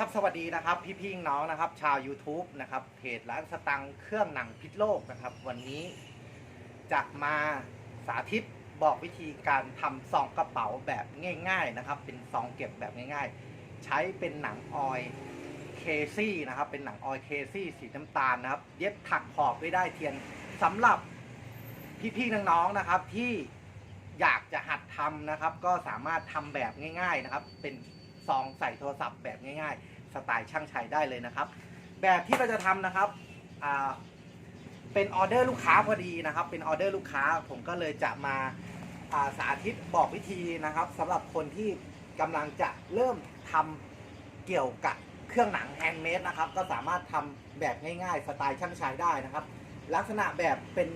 ครับสวัสดีนะครับพี่พี่น้องนะครับ ชาว YouTube นะครับเพจร้านสตังค์เครื่องหนังพิษโลกนะครับ วันนี้จะมาสาธิตบอกวิธีการทำซองกระเป๋าแบบง่าย ๆนะครับ เป็นซองเก็บแบบง่ายๆ ใช้เป็นหนังออยเคซี่นะครับ เป็นหนังออยเคซี่สีน้ำตาลนะครับ เย็บถักขอบไว้ได้เทียนสำหรับพี่ๆน้องๆนะครับที่อยากจะหัดทำนะครับ ก็สามารถทำแบบง่าย ๆนะครับ เป็น ซองใส่โทรศัพท์แบบง่ายๆ สไตล์ช่างชัยได้เลยนะครับ แบบที่เราจะทำนะครับเป็นออเดอร์ลูกค้าพอดีนะครับ เป็นออเดอร์ลูกค้าผมก็เลยจะมาาสาธิตบอกวิธีนะครับสำหรับคนที่กำลังจะเริ่มทำเกี่ยวกับเครื่องหนังแฮนด์เมดนะครับ ก็สามารถทำแบบง่ายๆ สไตล์ช่างชัยได้นะครับ ลักษณะแบบเป็น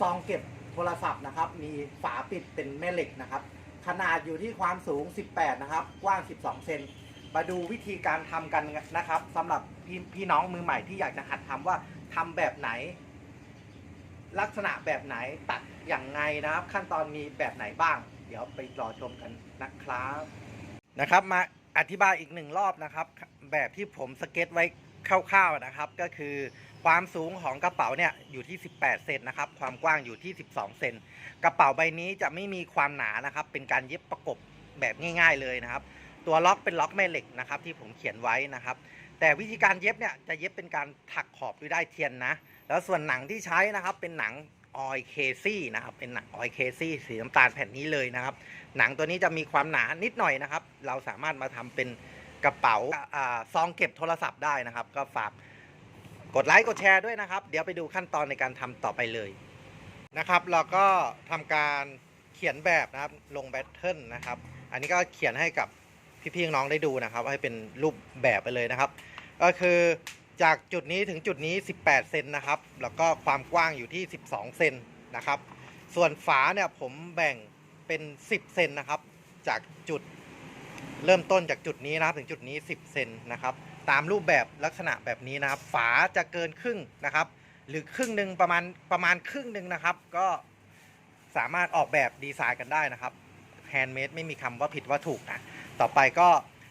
ซองเก็บโทรศัพท์นะครับ มีฝาปิดเป็นแม่เหล็กนะครับ ขนาดอยู่ที่ความสูง 18 นะครับ กว้าง 12 เซน มาดูวิธีการทำกันนะครับสำหรับพี่พี่น้องมือใหม่ที่อยากจะหัดทำว่าทำแบบไหน ลักษณะแบบไหนตัดอย่างไงนะครับ ขั้นตอนมีแบบไหนบ้าง เดี๋ยวไปรอชมกันนะครับนะครับ มาอธิบายอีกหนึ่งรอบนะครับ แบบที่ผมสเก็ตไว้ คร่าวๆนะครับ ก็คือความสูงของกระเป๋าเนี่ยอยู่ที่ 18 เซนนะครับ ความกว้างอยู่ที่ 12 เซนกระเป๋าใบนี้จะไม่มีความหนานะครับ เป็นการเย็บประกบแบบง่ายๆเลยนะครับ ตัวล็อกเป็นล็อกแม่เหล็กนะครับ ที่ผมเขียนไว้นะครับ แต่วิธีการเย็บเนี่ยจะเย็บเป็นการถักขอบด้วยได้เทียนนะ แล้วส่วนหนังที่ใช้นะครับเป็นหนังออยเคซี่นะครับเป็นหนังออยเคซี่สีน้ำตาลแผ่นนี้เลยนะครับ หนังตัวนี้จะมีความหนานิดหน่อยนะครับ เราสามารถมาทำเป็น กระเป๋าอ่าซองเก็บโทรศัพท์ได้นะครับ ก็ฝากกดไลค์กดแชร์ด้วยนะครับ เดี๋ยวไปดูขั้นตอนในการทำต่อไปเลยนะครับ เราก็ทำการเขียนแบบนะครับ ลงแบทเทิลนะครับ อันนี้ก็เขียนให้กับพี่ๆน้องได้ดูนะครับ ให้เป็นรูปแบบไปเลยนะครับ ก็คือจากจุดนี้ถึงจุดนี้ 18 เซนนะครับ แล้วก็ความกว้างอยู่ที่ 12 เซนนะครับ ส่วนฝาเนี่ยผมแบ่งเป็น 10 เซนนะครับ จากจุด เริ่มต้นจากจุดนี้นะครับถึงจุดนี้ 10 เซนนะครับ ตามรูปแบบลักษณะแบบนี้นะครับ ฝาจะเกินครึ่งนะครับ หรือครึ่งหนึ่งประมาณประมาณครึ่งหนึ่งนะครับ ก็สามารถออกแบบดีไซน์กันได้นะครับแฮนด์เมดไม่มีคำว่าผิดว่าถูกนะต่อไปก็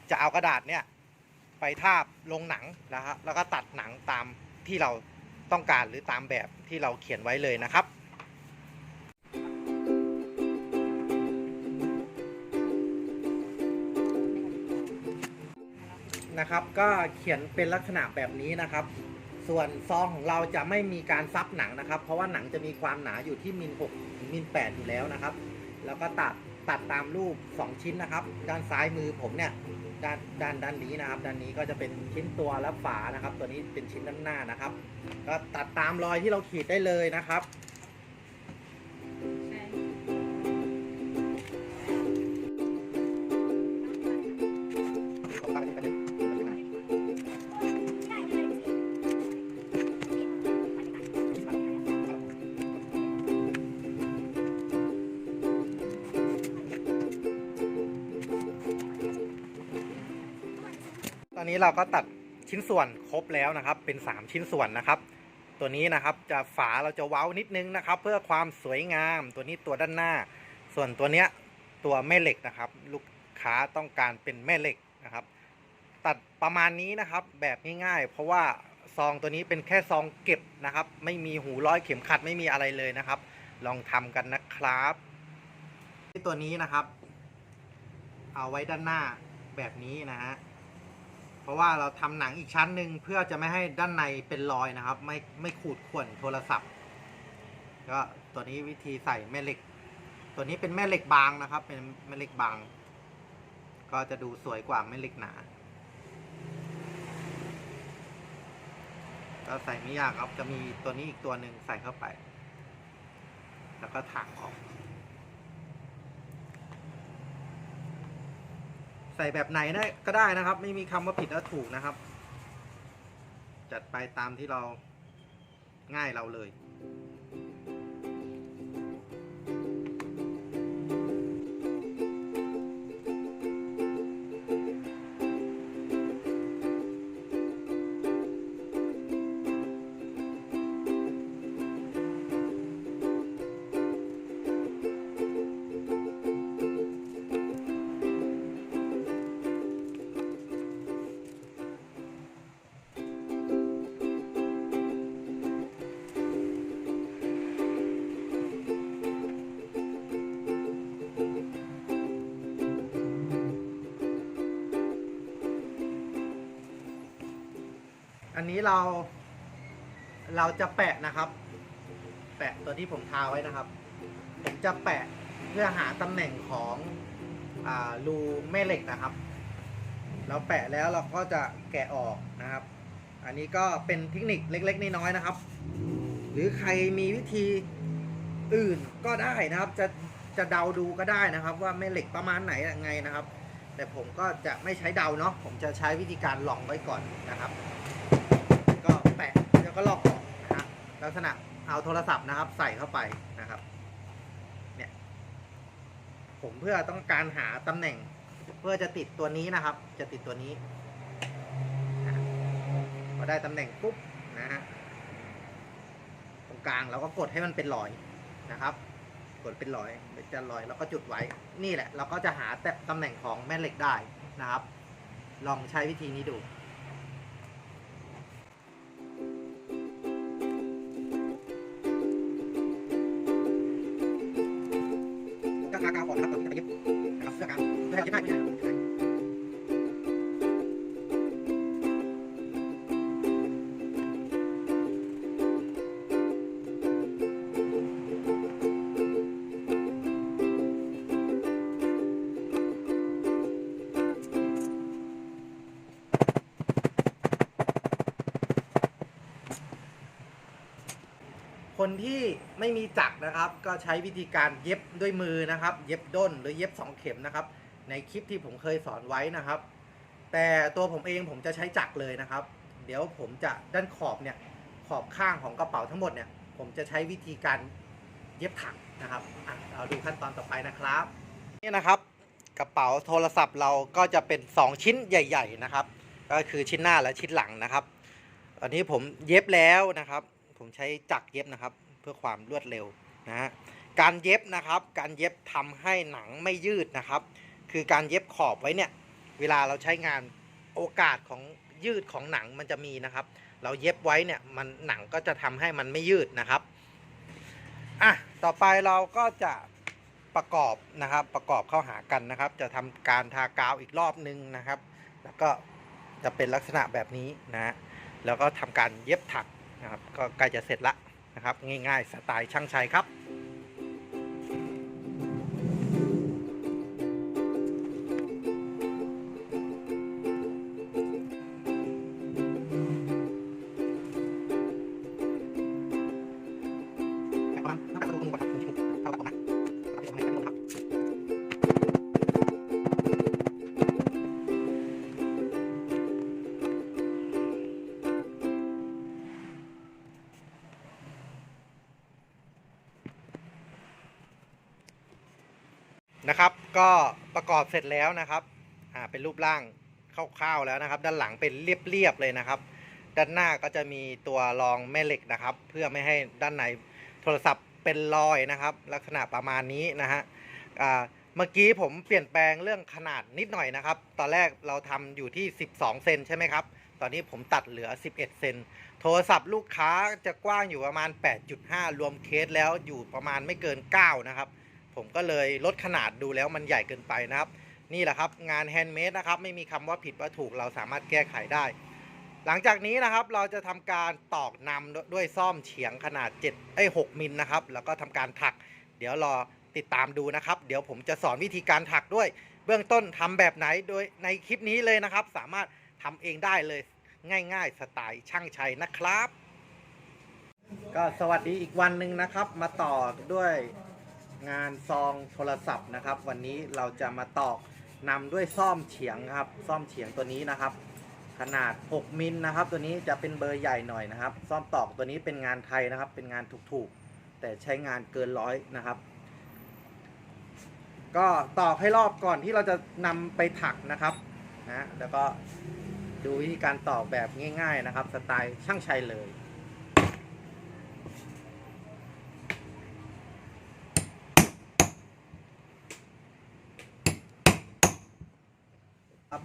จะเอากระดาษเนี่ยไปทาบลงหนังนะครับแล้วก็ตัดหนังตามที่เราต้องการหรือตามแบบที่เราเขียนไว้เลยนะครับ นะครับ ก็เขียนเป็นลักษณะแบบนี้นะครับ ส่วนซองของเราจะไม่มีการซับหนังนะครับ เพราะว่าหนังจะมีความหนาอยู่ที่มิล6ถึงมิล8อยู่แล้วนะครับ แล้วก็ตัดตัดตามรูป 2 ชิ้นนะครับ ด้านซ้ายมือผมเนี่ยด้านด้านด้านนี้นะครับ ด้านนี้ก็จะเป็นชิ้นตัวและฝานะครับ ตัวนี้เป็นชิ้นด้านหน้านะครับ ก็ตัดตามรอยที่เราขีดได้เลยนะครับ เราก็ตัดชิ้นส่วนครบแล้วนะครับ เป็น 3 ชิ้นส่วนนะครับ ตัวนี้นะครับจะฝาเราจะเว้านิดนึงนะครับ เพื่อความสวยงาม ตัวนี้ตัวด้านหน้า ส่วนตัวเนี้ยตัวแม่เหล็กนะครับ ลูกค้าต้องการเป็นแม่เหล็กนะครับ ตัดประมาณนี้นะครับแบบง่ายๆ เพราะว่าซองตัวนี้เป็นแค่ซองเก็บนะครับ ไม่มีหูร้อยเข็มขัดไม่มีอะไรเลยนะครับ ลองทำกันนะครับตัวนี้นะครับ เอาไว้ด้านหน้าแบบนี้นะฮะ เพราะว่าเราทำหนังอีกชั้นหนึ่งเพื่อจะไม่ให้ด้านในเป็นรอยนะครับ ไม่ไม่ขูดข่วนโทรศัพท์ ก็ตัวนี้วิธีใส่แม่เหล็ก ตัวนี้เป็นแม่เหล็กบางนะครับ เป็นแม่เหล็กบาง ก็จะดูสวยกว่าแม่เหล็กหนาก็ใส่ไม่ยากครับจะมีตัวนี้อีกตัวหนึ่งใส่เข้าไป แล้วก็ถักออก ส่แบบไหนไก็ได้นะครับ ไม่มีคำว่าผิดและถูกนะครับ จัดไปตามที่เราง่ายเราเลย นนี้เรา เราจะแปะนะครับ แปะตัวที่ผมทาไว้นะครับ ผมจะแปะเพื่อหาตำแหน่งของอ่ารูแม่เหล็กนะครับ เราแปะแล้วเราก็จะแกะออกนะครับ อันนี้ก็เป็นเทคนิคเล็กๆน้อยๆนะครับ หรือใครมีวิธีอื่นก็ได้นะครับ จะจะเดาดูก็ได้นะครับ ว่าแม่เหล็กประมาณไหนยังไงนะครับ แต่ผมก็จะไม่ใช้เดาเนาะผมจะใช้วิธีการลองไว้ก่อนนะครับ แล้วก็ลอกออกนะฮะลักษณะเอาโทรศัพท์นะครับ ใส่เข้าไปนะครับ เนี่ย ผมเพื่อต้องการหาตำแหน่ง เพื่อจะติดตัวนี้นะครับ จะติดตัวนี้นะพอได้ตำแหน่งปุ๊บนะฮะตรงกลางเราก็กดให้มันเป็นรอยนะครับ กดเป็นรอยเป็นจะรอยแล้วก็จุดไว้ นี่แหละ เราก็จะหาแต่ตำแหน่งของแม่เหล็กได้นะครับ ลองใช้วิธีนี้ดู คนที่ไม่มีจักรนะครับ ก็ใช้วิธีการเย็บด้วยมือนะครับ เย็บด้นหรือเย็บสองเข็มนะครับ ในคลิปที่ผมเคยสอนไว้นะครับ แต่ตัวผมเองผมจะใช้จักรเลยนะครับ เดี๋ยวผมจะด้านขอบเนี่ยขอบข้างของกระเป๋าทั้งหมดเนี่ย ผมจะใช้วิธีการเย็บถักนะครับเราดูขั้นตอนต่อไปนะครับนี่นะครับ กระเป๋าโทรศัพท์เราก็จะเป็น 2 ชิ้นใหญ่ ๆนะครับ ก็คือชิ้นหน้าและชิ้นหลังนะครับตอนนี้ผมเย็บแล้วนะครับ ผมใช้จักเย็บนะครับ เพื่อความรวดเร็วนะฮะการเย็บนะครับ การเย็บทำให้หนังไม่ยืดนะครับ คือการเย็บขอบไว้เนี่ย เวลาเราใช้งานโอกาสของยืดของหนังมันจะมีนะครับ เราเย็บไว้เนี่ยมันหนังก็จะทำให้มันไม่ยืดนะครับอะต่อไปเราก็จะประกอบนะครับ ประกอบเข้าหากันนะครับ จะทำการทากาวอีกรอบนึงนะครับ แล้วก็จะเป็นลักษณะแบบนี้นะฮะแล้วก็ทำการเย็บถัก นะครับก็ใกล้จะเสร็จละนะครับง่ายๆสไตล์ช่างชัยครับนะครับ ประกอบเสร็จแล้วนะครับอ่าเป็นรูปร่างคร่าวๆแล้วนะครับ ด้านหลังเป็นเรียบๆเลยนะครับ ด้านหน้าก็จะมีตัวรองแม่เหล็กนะครับ เพื่อไม่ให้ด้านในโทรศัพท์เป็นรอยนะครับ ลักษณะประมาณนี้นะฮะอ่าเมื่อกี้ผมเปลี่ยนแปลงเรื่องขนาดนิดหน่อยนะครับ ตอนแรกเราทำอยู่ที่ 12 เซนใช่ไหมครับ ตอนนี้ผมตัดเหลือ 11 เซน โทรศัพท์ลูกค้าจะกว้างอยู่ประมาณ 8.5 รวมเคสแล้วอยู่ประมาณไม่เกิน 9 นะครับ ผมก็เลยลดขนาดดูแล้วมันใหญ่เกินไปนะครับ นี่แหละครับงานแฮนด์เมดนะครับไม่มีคำว่าผิดว่าถูกเราสามารถแก้ไขได้ หลังจากนี้นะครับเราจะทำการตอกนำด้วยซ่อมเฉียงขนาด7ไอ้6มิลนะครับแล้วก็ทำการถัก เดี๋ยวรอติดตามดูนะครับ เดี๋ยวผมจะสอนวิธีการถักด้วย เบื้องต้นทำแบบไหนโดยในคลิปนี้เลยนะครับ สามารถทำเองได้เลยง่าย ๆ สไตล์ช่างชัยนะครับ ก็สวัสดีอีกวันหนึ่งนะครับ มาต่อด้วย งานซองโทรศัพท์นะครับ วันนี้เราจะมาตอกนำด้วยซ่อมเฉียงครับ ซ่อมเฉียงตัวนี้นะครับ ขนาด 6 มิลนะครับ ตัวนี้จะเป็นเบอร์ใหญ่หน่อยนะครับ ซ่อมตอกตัวนี้เป็นงานไทยนะครับ เป็นงานถูกๆ แต่ใช้งานเกินร้อยนะครับ ก็ตอกให้รอบก่อนที่เราจะนำไปถักนะครับนะแล้วก็ดูวิธีการตอกแบบง่าย ๆนะครับ สไตล์ช่างชัยเลย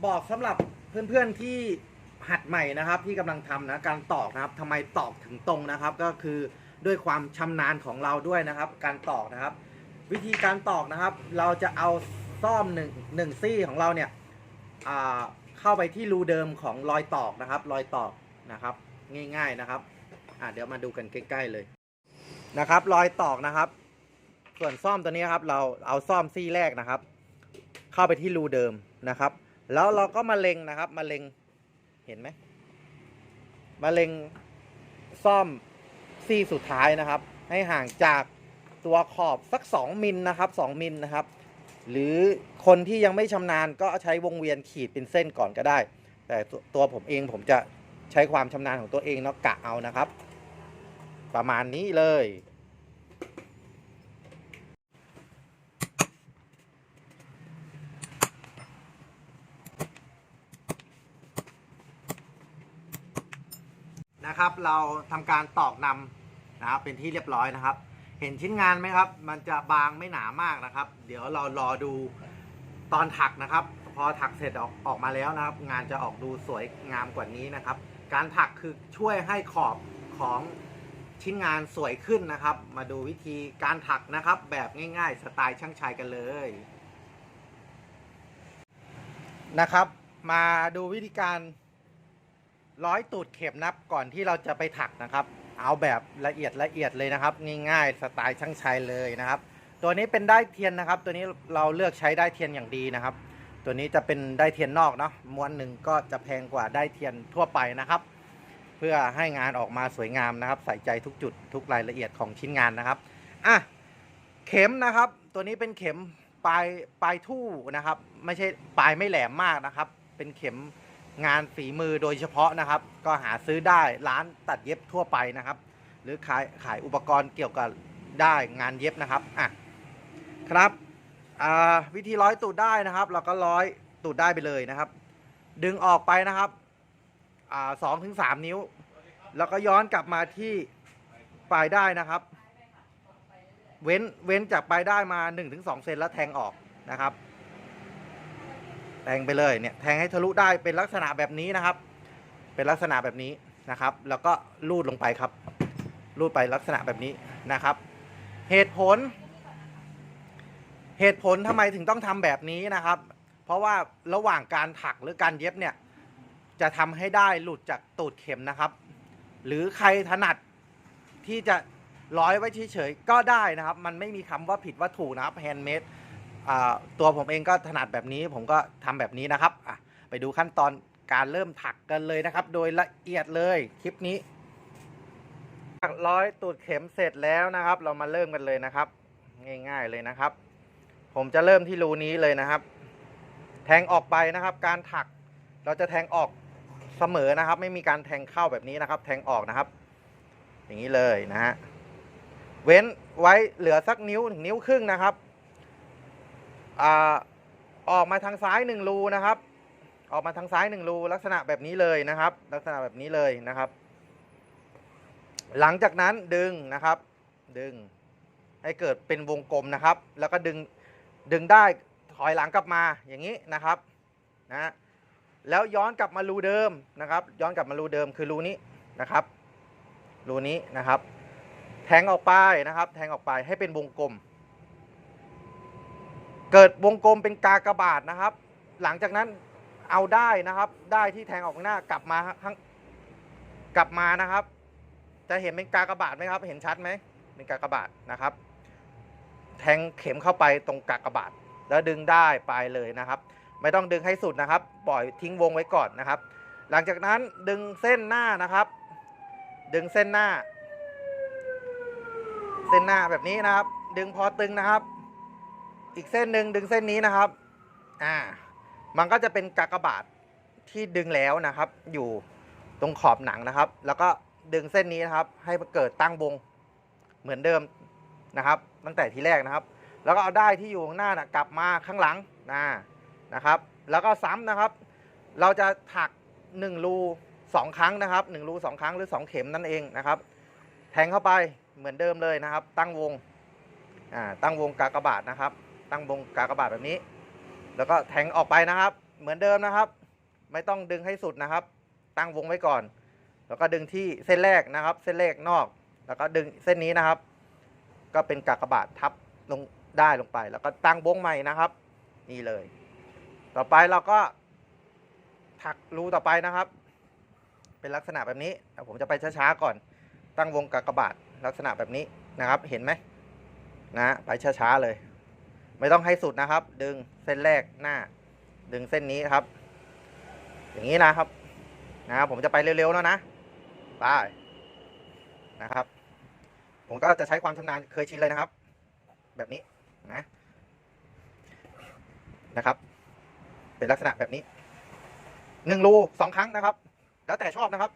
บอกสำหรับเพื่อนๆที่หัดใหม่นะครับ ที่กำลังทำนะการตอกนะครับทำไมตอกถึงตรงนะครับ ก็คือด้วยความชำนาญของเราด้วยนะครับ การตอกนะครับ วิธีการตอกนะครับ เราจะเอาซ่อมหนึ่งหนึ่งซี่ของเราเนี่ยเข้าไปที่รูเดิมของรอยตอกนะครับ รอยตอกนะครับ ง่าย ๆนะครับเดี๋ยวมาดูกันใกล้ ๆเลยนะครับ รอยตอกนะครับ ส่วนซ่อมตัวนี้ครับ เราเอาซ่อมซี่แรกนะครับ เข้าไปที่รูเดิมนะครับ แล้วเราก็มาเล็งนะครับมาเล็งเห็นไหมมาเล็งซ่อมซี่สุดท้ายนะครับ ให้ห่างจากตัวขอบสัก 2มิลนะครับ2มิลนะครับ หรือคนที่ยังไม่ชำนาญก็ใช้วงเวียนขีดเป็นเส้นก่อนก็ได้ แต่ตัวตัวผมเองผมจะใช้ความชำนาญของตัวเองเนาะกะเอานะครับ ประมาณนี้เลย นะครับ เราทำการตอกนำนะครับเป็นที่เรียบร้อยนะครับ เห็นชิ้นงานไหมครับ มันจะบางไม่หนามากนะครับ เดี๋ยวเรารอดูตอนถักนะครับ พอถักเสร็จออกออกมาแล้วนะครับ งานจะออกดูสวยงามกว่านี้นะครับ การถักคือช่วยให้ขอบของชิ้นงานสวยขึ้นนะครับ มาดูวิธีการถักนะครับ แบบง่าย ๆ สไตล์ช่างชายกันเลยนะครับ มาดูวิธีการ ร้อยตูดเข็มนับก่อนที่เราจะไปถักนะครับ เอาแบบละเอียดละเอียดเลยนะครับ ง่ายๆสไตล์ช่างชัยเลยนะครับ ตัวนี้เป็นได้เทียนนะครับ ตัวนี้เราเลือกใช้ได้เทียนอย่างดีนะครับ ตัวนี้จะเป็นได้เทียนนอกเนาะม้วนหนึ่งก็จะแพงกว่าได้เทียนทั่วไปนะครับ เพื่อให้งานออกมาสวยงามนะครับ ใส่ใจทุกจุดทุกรายละเอียดของชิ้นงานนะครับอะเข็มนะครับ ตัวนี้เป็นเข็มปลายปลายทู่นะครับ ไม่ใช่ปลายไม่แหลมมากนะครับ เป็นเข็ม งานฝีมือโดยเฉพาะนะครับ ก็หาซื้อได้ร้านตัดเย็บทั่วไปนะครับ หรือขายขายอุปกรณ์เกี่ยวกับได้งานเย็บนะครับอะครับวิธีร้อยตูดได้นะครับ เราก็ร้อยตูดได้ไปเลยนะครับ ดึงออกไปนะครับสองถึงสามนิ้ว แล้วก็ย้อนกลับมาที่ปลายได้นะครับ เว้นเว้นจากปลายได้มา1-2ถึงเซนแล้วแทงออกนะครับ แทงไปเลยเนี่ยแทงให้ทะลุได้เป็นลักษณะแบบนี้นะครับ เป็นลักษณะแบบนี้นะครับ แล้วก็ลูดลงไปครับ ลูดไปลักษณะแบบนี้นะครับ เหตุผล เหตุผลทำไมถึงต้องทำแบบนี้นะครับ เพราะว่าระหว่างการถักหรือการเย็บเนี่ยจะทำให้ได้หลุดจากตูดเข็มนะครับ หรือใครถนัดที่จะร้อยไว้เฉยๆก็ได้นะครับ มันไม่มีคำว่าผิดว่าถูกนะครับแฮนด์เมด ตัวผมเองก็ถนัดแบบนี้ผมก็ทำแบบนี้นะครับอะไปดูขั้นตอนการเริ่มถักกันเลยนะครับ โดยละเอียดเลยคลิปนี้ถักร้อยตูดเข็มเสร็จแล้วนะครับ เรามาเริ่มกันเลยนะครับ ง่าย ๆเลยนะครับ ผมจะเริ่มที่รูนี้เลยนะครับ แทงออกไปนะครับ การถักเราจะแทงออกเสมอนะครับ ไม่มีการแทงเข้าแบบนี้นะครับ แทงออกนะครับ อย่างนี้เลยนะฮะเว้นไว้เหลือสักนิ้วถึงนิ้วครึ่งนะครับ ออกมาทางซ้ายหนึ่งรูนะครับ ออกมาทางซ้ายหนึ่งรูลักษณะแบบนี้เลยนะครับ ลักษณะแบบนี้เลยนะครับ หลังจากนั้นดึงนะครับ ดึงให้เกิดเป็นวงกลมนะครับ แล้วก็ดึงดึงได้ถอยหลังกลับมาอย่างนี้นะครับนะแล้วย้อนกลับมารูเดิมนะครับ ย้อนกลับมารูเดิมคือรูนี้นะครับรูนี้นะครับ แทงออกไปนะครับ แทงออกไปให้เป็นวงกลม เกิดวงกลมเป็นกากบาทนะครับ หลังจากนั้นเอาได้นะครับ ได้ที่แทงออกหน้ากลับมาข้างกลับมานะครับ จะเห็นเป็นกากบาทไหมครับ เห็นชัดไหมเป็นกากบาทนะครับ แทงเข็มเข้าไปตรงกากบาท แล้วดึงได้ไปเลยนะครับ ไม่ต้องดึงให้สุดนะครับ ปล่อยทิ้งวงไว้ก่อนนะครับ หลังจากนั้นดึงเส้นหน้านะครับ ดึงเส้นหน้า เส้นหน้าแบบนี้นะครับ ดึงพอตึงนะครับ อีกเส้นหนึ่งดึงเส้นนี้นะครับ อ่า มันก็จะเป็นกากบาทที่ดึงแล้วนะครับ อยู่ตรงขอบหนังนะครับ แล้วก็ดึงเส้นนี้นะครับ ให้เกิดตั้งวงเหมือนเดิมนะครับ ตั้งแต่ทีแรกนะครับ แล้วก็เอาได้ที่อยู่ข้างหน้านะกลับมาข้างหลังนะนะครับ แล้วก็ซ้ำนะครับ เราจะถัก1รูสองครั้งนะครับ1รูสองครั้งหรือ 2 เข็มนั่นเองนะครับ แทงเข้าไปเหมือนเดิมเลยนะครับ ตั้งวงอ่าตั้งวงกากบาทนะครับ ตั้งวงกากบาทแบบนี้ แล้วก็แทงออกไปนะครับ เหมือนเดิมนะครับ ไม่ต้องดึงให้สุดนะครับ ตั้งวงไว้ก่อน แล้วก็ดึงที่เส้นแรกนะครับ เส้นแรกนอก แล้วก็ดึงเส้นนี้นะครับ ก็เป็นกากบาททับลงได้ลงไป แล้วก็ตั้งวงใหม่นะครับ นี่เลย ต่อไปเราก็ถักรูต่อไปนะครับ เป็นลักษณะแบบนี้เดี๋ยวผมจะไปช้าๆก่อน ตั้งวงกากบาทลักษณะแบบนี้นะครับ เห็นไหมนะไปช้าๆเลย ไม่ต้องให้สุดนะครับ ดึงเส้นแรกหน้า ดึงเส้นนี้ครับ อย่างนี้นะครับ นะครับผมจะไปเร็วๆแล้วนะไปนะครับ ผมก็จะใช้ความชำนาญเคยชินเลยนะครับ แบบนี้นะนะครับ เป็นลักษณะแบบนี้หนึ่งรูสองครั้งนะครับ แล้วแต่ชอบนะครับ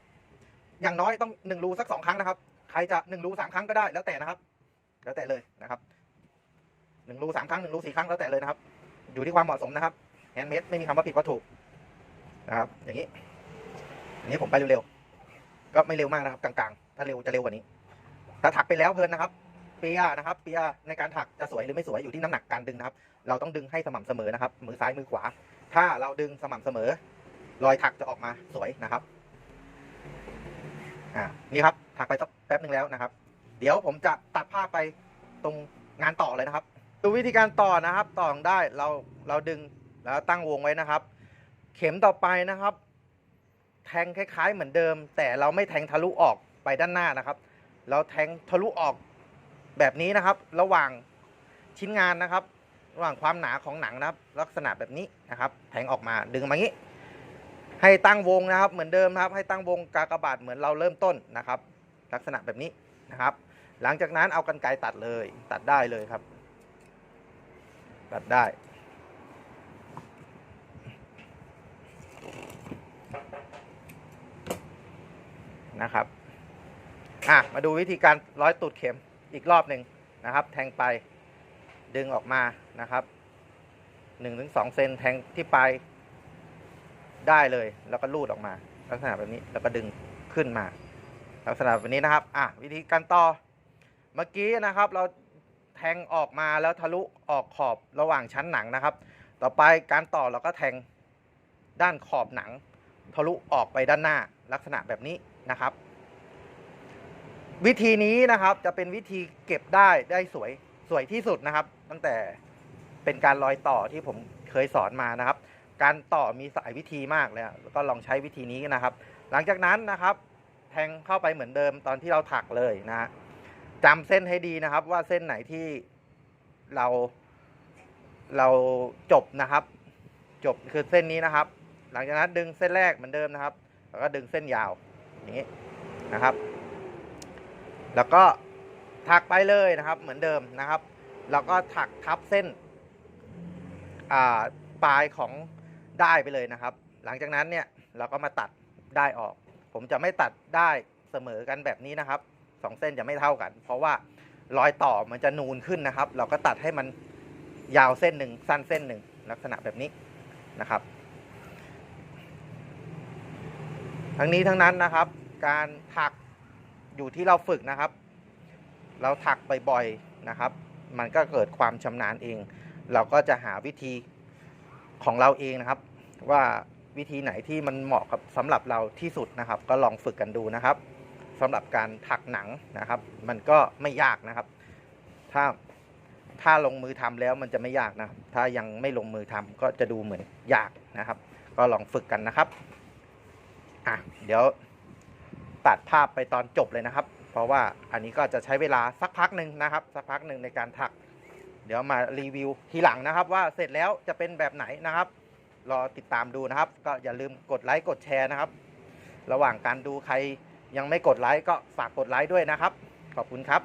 อย่างน้อยต้องหนึ่งรูสักสองครั้งนะครับ ใครจะหนึ่งรูสามครั้งก็ได้แล้วแต่นะครับ แล้วแต่เลยนะครับ หนึ่งรูสามครั้งหนึ่งรูสี่ครั้งแล้วแต่เลยนะครับ อยู่ที่ความเหมาะสมนะครับแฮนด์เมดไม่มีคำว่าผิดว่าถูกนะครับ อย่างนี้ อันนี้ผมไปเร็วๆ ก็ไม่เร็วมากนะครับกลางๆ ถ้าเร็วจะเร็วกว่านี้ ถ้าถักไปแล้วเพลินนะครับเปียนะครับเปียในการถักจะสวยหรือไม่สวยอยู่ที่น้ำหนักการดึงนะครับ เราต้องดึงให้สม่ำเสมอนะครับ มือซ้ายมือขวา ถ้าเราดึงสม่ำเสมอ รอยถักจะออกมาสวยนะครับอ่านี่ครับถักไปสักแป๊บหนึ่งแล้วนะครับ เดี๋ยวผมจะตัดภาพไปตรงงานต่อเลยนะครับ ดูวิธีการต่อนะครับ ต่อได้เราเราดึงแล้วตั้งวงไว้นะครับ เข็มต่อไปนะครับ แทงคล้ายๆเหมือนเดิม แต่เราไม่แทงทะลุออกไปด้านหน้านะครับ เราแทงทะลุออกแบบนี้นะครับ ระหว่างชิ้นงานนะครับ ระหว่างความหนาของหนังนะครับ ลักษณะแบบนี้นะครับ แทงออกมาดึงมางี้ ให้ตั้งวงนะครับ เหมือนเดิมครับ ให้ตั้งวงกากบาทเหมือนเราเริ่มต้นนะครับ ลักษณะแบบนี้นะครับ หลังจากนั้นเอากันไกรตัดเลยตัดได้เลยครับ ตัดได้นะครับ อะ มาดูวิธีการร้อยตูดเข็มอีกรอบหนึ่งนะครับ แทงไปดึงออกมานะครับหนึ่งถึงสองเซนแทงที่ปลายได้เลย แล้วก็ลูดออกมา ลักษณะแบบนี้แล้วก็ดึงขึ้นมา ลักษณะแบบนี้นะครับ อะวิธีการต่อ เมื่อกี้นะครับ เรา แทงออกมาแล้วทะลุออกขอบระหว่างชั้นหนังนะครับ ต่อไปการต่อเราก็แทงด้านขอบหนัง ทะลุออกไปด้านหน้าลักษณะแบบนี้นะครับ วิธีนี้นะครับจะเป็นวิธีเก็บได้ได้สวยสวยที่สุดนะครับ ตั้งแต่เป็นการรอยต่อที่ผมเคยสอนมานะครับ การต่อมีสายวิธีมากเลยแล้วก็ลองใช้วิธีนี้นะครับ หลังจากนั้นนะครับ แทงเข้าไปเหมือนเดิมตอนที่เราถักเลยนะฮะ จำเส้นให้ดีนะครับ ว่าเส้นไหนที่เรา เราจบนะครับ จบคือเส้นนี้นะครับ หลังจากนั้นดึงเส้นแรกเหมือนเดิมนะครับ แล้วก็ดึงเส้นยาวอย่างนี้นะครับ แล้วก็ถักไปเลยนะครับ เหมือนเดิมนะครับ แล้วก็ถักทับเส้นปลายของได้ไปเลยนะครับ หลังจากนั้นเนี่ยเราก็มาตัดได้ออก ผมจะไม่ตัดได้เสมอกันแบบนี้นะครับ สองเส้นจะไม่เท่ากัน เพราะว่ารอยต่อมันจะนูนขึ้นนะครับ เราก็ตัดให้มันยาวเส้นหนึ่งสั้นเส้นหนึ่งลักษณะแบบนี้นะครับ ทั้งนี้ทั้งนั้นนะครับ การถักอยู่ที่เราฝึกนะครับ เราถักบ่อยๆนะครับ มันก็เกิดความชำนาญเอง เราก็จะหาวิธีของเราเองนะครับ ว่าวิธีไหนที่มันเหมาะกับสำหรับเราที่สุดนะครับ ก็ลองฝึกกันดูนะครับ สำหรับการถักหนังนะครับ มันก็ไม่ยากนะครับ ถ้าถ้าลงมือทำแล้วมันจะไม่ยากนะถ้ายังไม่ลงมือทำก็จะดูเหมือนยากนะครับ ก็ลองฝึกกันนะครับอะเดี๋ยวตัดภาพไปตอนจบเลยนะครับ เพราะว่าอันนี้ก็จะใช้เวลาสักพักหนึ่งนะครับ สักพักหนึ่งในการถัก เดี๋ยวมารีวิวทีหลังนะครับ ว่าเสร็จแล้วจะเป็นแบบไหนนะครับ รอติดตามดูนะครับ ก็อย่าลืมกดไลค์กดแชร์นะครับ ระหว่างการดูใคร ยังไม่กดไลค์ก็ฝากกดไลค์ด้วยนะครับ ขอบคุณครับ